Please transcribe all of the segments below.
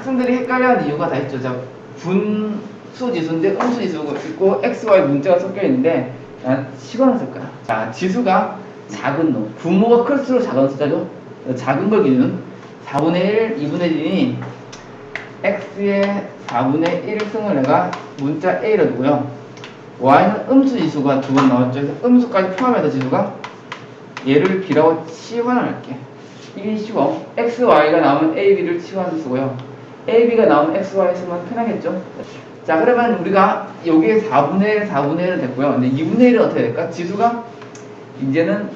학생들이 헷갈려하는 이유가 다 있죠. 자, 분수 지수인데 음수 지수가 있고 x, y 문자가 섞여 있는데 난 시간을 쓸 거야. 자, 지수가 작은 놈. 분모가 클수록 작은 숫자죠. 작은 걸 기준 4분의 1, 2분의 1이니 x의 4분의 1승을 내가 문자 a로 두고요. y는 음수 지수가 두 번 나왔죠. 그래서 음수까지 포함해서 지수가 얘를 b라고 치환할게. 이게 쉬워. x, y가 나오면 a, b를 치환 쓰고요. A, b가 나오면 x, y 쓰면 편하겠죠. 자, 그러면 우리가 여기에 4분의 1, 4분의 1은 됐고요. 근데 2분의 1은 어떻게 될까? 지수가 이제는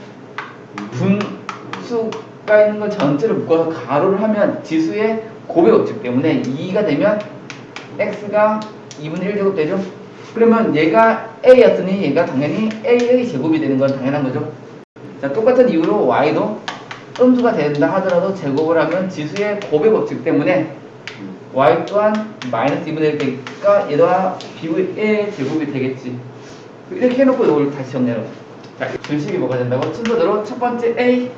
분수가 있는 걸 전체를 묶어서 가로를 하면 지수의 곱의 법칙 때문에 2가 되면 x가 2분의 1 제곱 되죠? 그러면 얘가 a였으니 얘가 당연히 a의 제곱이 되는 건 당연한 거죠. 자, 똑같은 이유로 y도 음수가 된다 하더라도 제곱을 하면 지수의 곱의 법칙 때문에 y 또한 마이너스 2분의 1 되니까 얘가 b의 a 제곱이 되겠지. 이렇게 해놓고 이걸 다시 정리하는 거죠. 자, 준식이 뭐가 된다고? 순서대로 첫 번째 a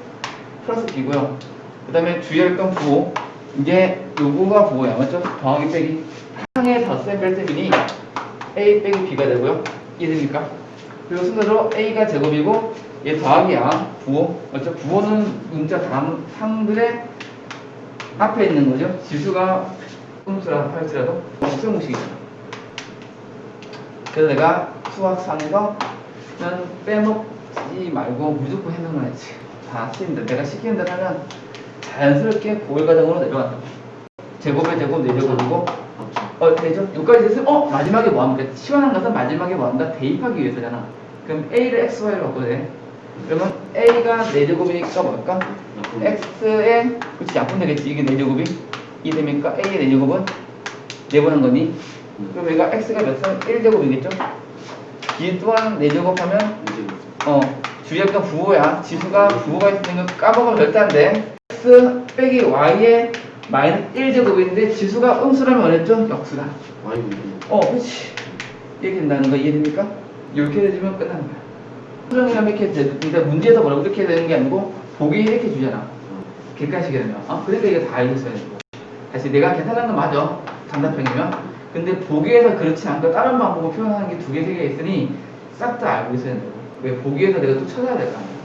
플러스 b고요. 그 다음에 주의할 건 부호. 이게 요거가 부호야. 맞죠? 더하기 빼기. 항의 덧셈 뺄셈이니 a 빼기 b가 되고요. 이해됩니까? 그리고 순서대로 a가 제곱이고 얘 더하기야. 부호. 맞죠? 부호는 문자 다음 상들의 앞에 있는 거죠. 지수가 음수라 할지라도 수용식이잖아. 그래서 내가 수학상에서 는 빼먹지 말고 무조건 해놓아야지. 다 쓰인다. 내가 시키는 대로 하면 자연스럽게 고일 과정으로 내려간다. 제곱의 제곱, 네 내제곱이고 어 되죠? 여기까지 됐으면 어 마지막에 뭐 합니까? 시원한 것은 마지막에 뭐 한다? 대입하기 위해서잖아. 그럼 a를 x, y로 바꿔야 그러면 a가 4제곱이니까 뭘까? x에 그렇지 약분 되겠지 이게 4제곱이 이 됩니까? a의 4제곱은 내보는 거니 그럼 얘가 x가 몇 선? 1제곱이겠죠? 이 또한 4제곱 하면 어 주의할 건 부호야 지수가 부호가 있으면 까먹으면 안돼 x 빼기 y의 마이너스 1제곱인데 지수가 음수라면 어랬죠? 역수다 어 그렇지 이렇게 된다는 거 이해됩니까? 이렇게 되면 끝나는 거야 수정이라면 이렇게 되, 근데 문제에서 뭐라고 이렇게 되는 게 아니고 보기 이렇게 주잖아. 객관식이라면. 어? 그러니까 이게 다 있어야 돼 다시 내가 계산한 건 맞아. 장답형이면. 근데 보기에서 그렇지 않고 다른 방법으로 표현하는 게 두 개, 세 개 있으니 싹 다 알고 있어야 된다고. 왜 보기에서 내가 또 찾아야 될 거 아니야